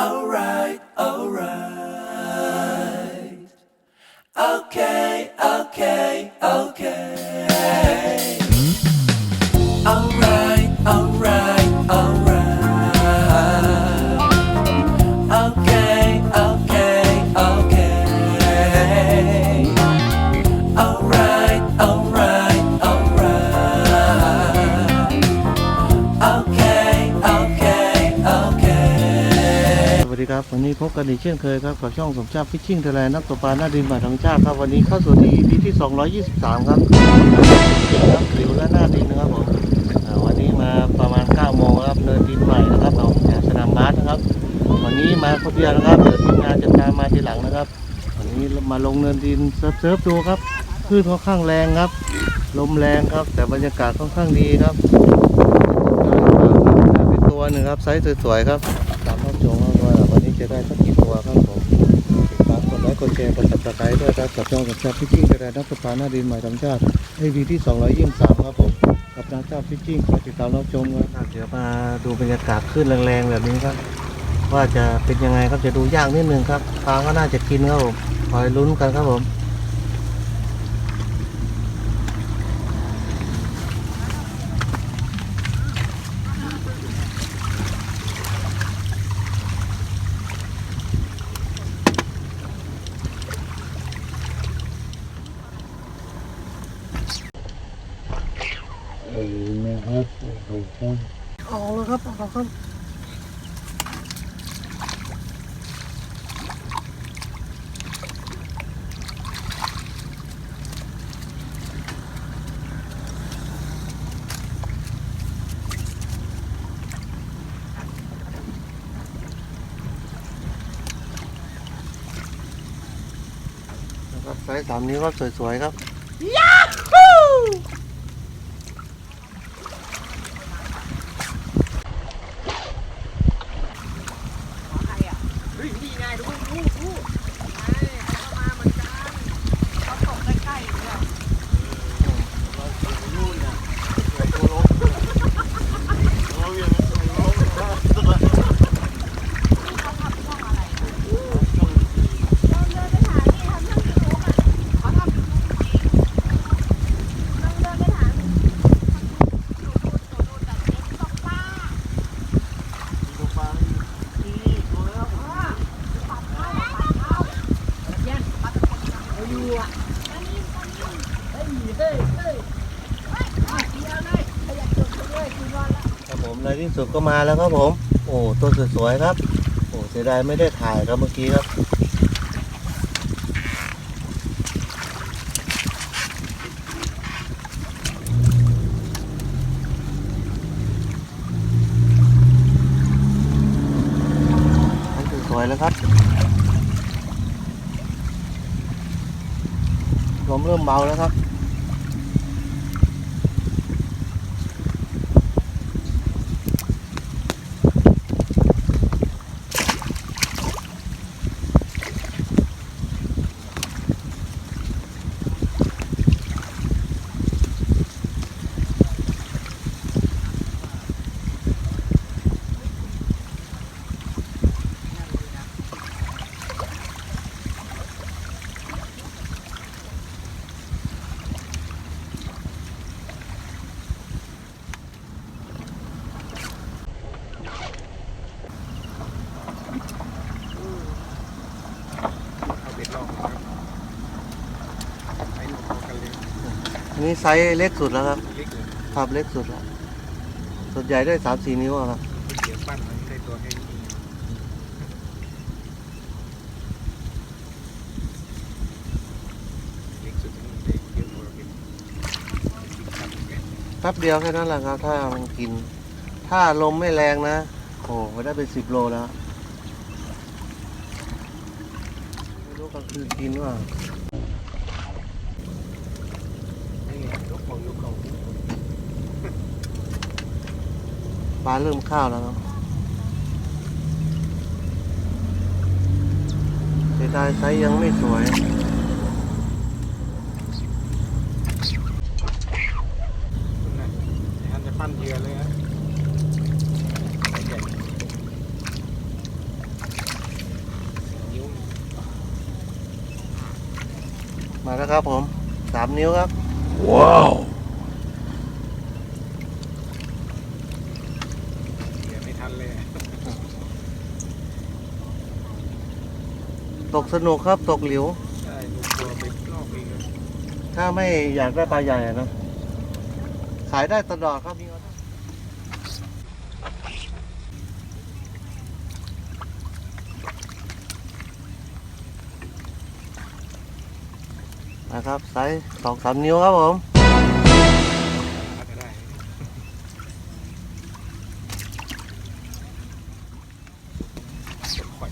Oh. พบกันอีกเช่นเคยครับกับช่องสมชาติฟิชชิ่งไทยแลนด์นักตกปลาหน้าดินบาดธรรมชาติครับวันนี้เข้าสู่ที่ EP ที่ 223 ครับครับหลิวและหน้าดินนะครับผมวันนี้มาประมาณ 9 โมงครับเนินดินใหม่นะครับเอาแสนามบาสนะครับ วันนี้มาคนเดียวนะครับเดี๋ยวทีมงานจะตามมาทีหลังนะครับ วันนี้มาลงเนินดินเซิร์ฟเซิร์ฟดูครับคลื่นค่อนข้างแรงครับ ลมแรงครับ แต่บรรยากาศค่อนข้างดีครับเป็นตัวหนึ่งครับไซส์สวยๆครับ ได้สักกี่ตัวครับผมติดตามกดไลค์กดแชร์กดติดตามด้วยครับกับช่องกับชาติฟิชชิ่งกระดานนักตกปาหน้าดินใหม่ธรรมชาติไอวีที่223ครับผมกับนักชาติฟิชชิ่งขอติดตามรับชมครับเดี๋ยวมาดูบรรยากาศขึ้นแรงๆแบบนี้ครับ ว่าจะเป็นยังไงครับจะดูยากนิดนึงครับปลาก็น่าจะกินครับผมคอยลุ้นกันครับผม เอาแล้วครับเอาครับนะครับไซส์สามนิ้วก็สวยๆครับ ครับผมในที่สุดก็มาแล้วครับผม โอ้ตัวสวยๆครับ โอ้เสียดายไม่ได้ถ่ายครับเมื่อกี้ครับมันสวยๆแล้วครับ ลมเริ่มเบาแล้วครับ อั นนี้ไซส์เล็กสุดแล้วครับครับเล็กสุดแล้วส่วนใหญ่ได้สามสี่นิ้วอะครับเสียปั้นมันได้ตัวแค่นี้เล็กสุดมันได้เยอะกว่าเราเป็นแป๊บเดียวแค่นั้นแหละครับ ถ้ามันกิน ถ้าลมไม่แรงนะโอ้ก็ได้เป็นสิบโลแล้วไม่รู้กลางคืนกินว่า ฟ้าเริ่มข้าวแล้วเนาะเสียดายไซยังไม่สวยปั้นเยือลยนะมาแล้วครับผมสามนิ้วครับ ว้าว กสนุกครับตกหลิว ใช่ลูกตัวไปรอบเองเลยถ้าไม่อยากได้ปลาใหญ่อะนะขายได้ตลอดครับมีนะครับไซส์สองสามนิ้วครับผม พักก็ได้ข่อย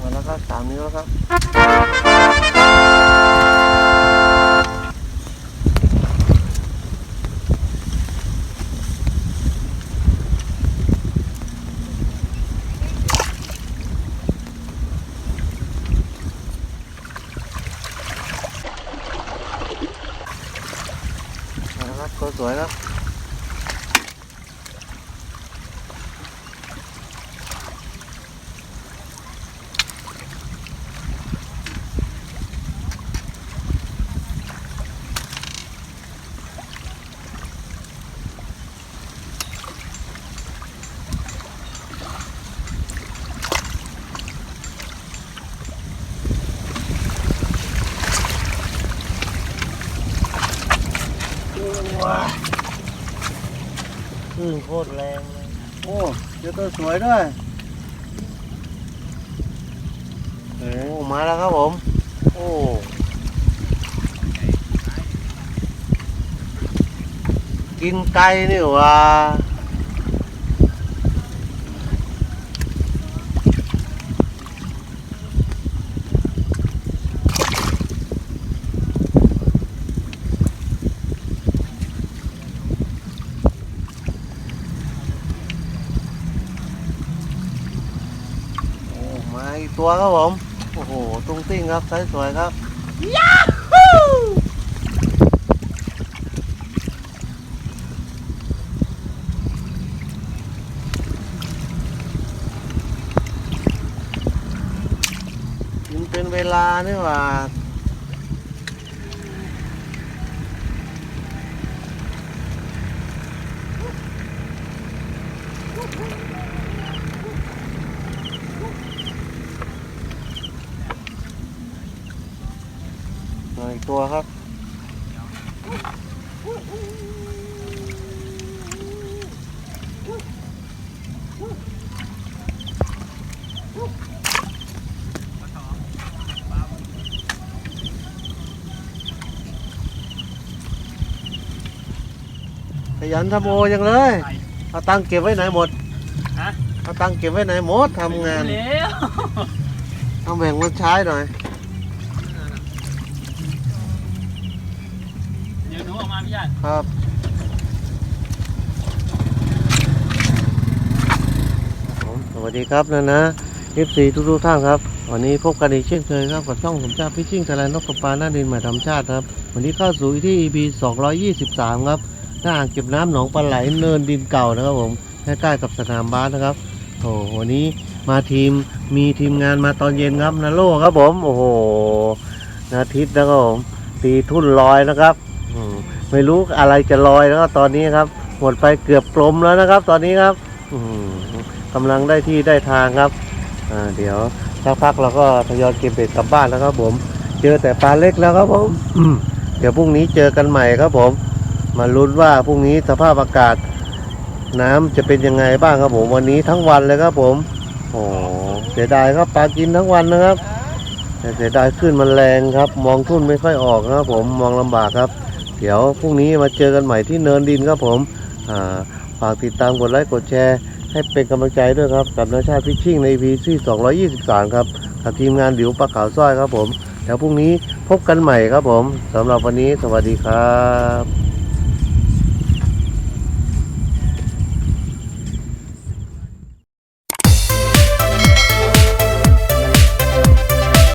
มาแล้ว ครับสามนิ้วแล้วครับมาแล้วครับสวยแล้ วคลื่นโคตรแรงเลยโอ้เจอตัวสวยด้วยโอ้มาแล้วครับผม โอ้กินไก่นี่ว่าโอีกตัวครับผม โอ้โหตุ้งติ้งครับไซส์สวยครับมันเป็นเวลานี่หว่า ตัวครับ ขยันทำโอยังเลย เอาตังค์เก็บไว้ไหนหมดฮะ เอาตังค์เก็บไว้ไหนหมดทำงาน แล้วต้องแบ่งมันใช้หน่อย ออกมาพี่ยันครับสวัสดีครับนะนะ FC ทุกทุกๆท่านครับ วันนี้พบกันอีกเช่นเคยครับกับช่องสมชาติพิชชิ่งทะเลนกกระปาหน้าดินใหม่ธรรมชาติครับ วันนี้เข้าสู่ที่ EP 223 ครับหน้าอ่างเก็บน้ำหนองปลาไหลเนินดินเก่านะครับผมใกล้ๆกับสนามบาสนะครับโอ้วันนี้มาทีมมีทีมงานมาตอนเย็นครับนาโลครับผม โอ้โหนาทิตย์นะครับผมตีทุ่นลอยนะครับ ไม่รู้อะไรจะลอยแล้วตอนนี้ครับ หมดไปเกือบกลมแล้วนะครับ ตอนนี้ครับกำลังได้ที่ได้ทางครับเดี๋ยวสักพักเราก็ทยอยเก็บเบ็ดกลับบ้านแล้วครับ ผม เจอแต่ปลาเล็กแล้วครับผมเดี๋ยวพรุ่งนี้เจอกันใหม่ครับผม มาลุ้นว่าพรุ่งนี้สภาพอากาศ น้ำจะเป็นยังไงบ้างครับผมวันนี้ทั้งวันเลยครับผมโอ้เสียดายครับปลากินทั้งวันนะครับแต่เสียดายขึ้นมันแรงครับ มองทุ่นไม่ค่อยออกนะครับผมมองลำบากครับ เดี๋ยวพรุ่งนี้มาเจอกันใหม่ที่เนินดินครับผมฝากติดตามกดไลค์กดแชร์ ให้เป็นกำลังใจด้วยครับ กับนาชาติพิชชิ่งใน EP ที่223 ครับกับทีมงานหลิวปลาขาวสร้อยครับผมแล้วพรุ่งนี้พบกันใหม่ครับผมสำหรับวันนี้สวัสดีครับ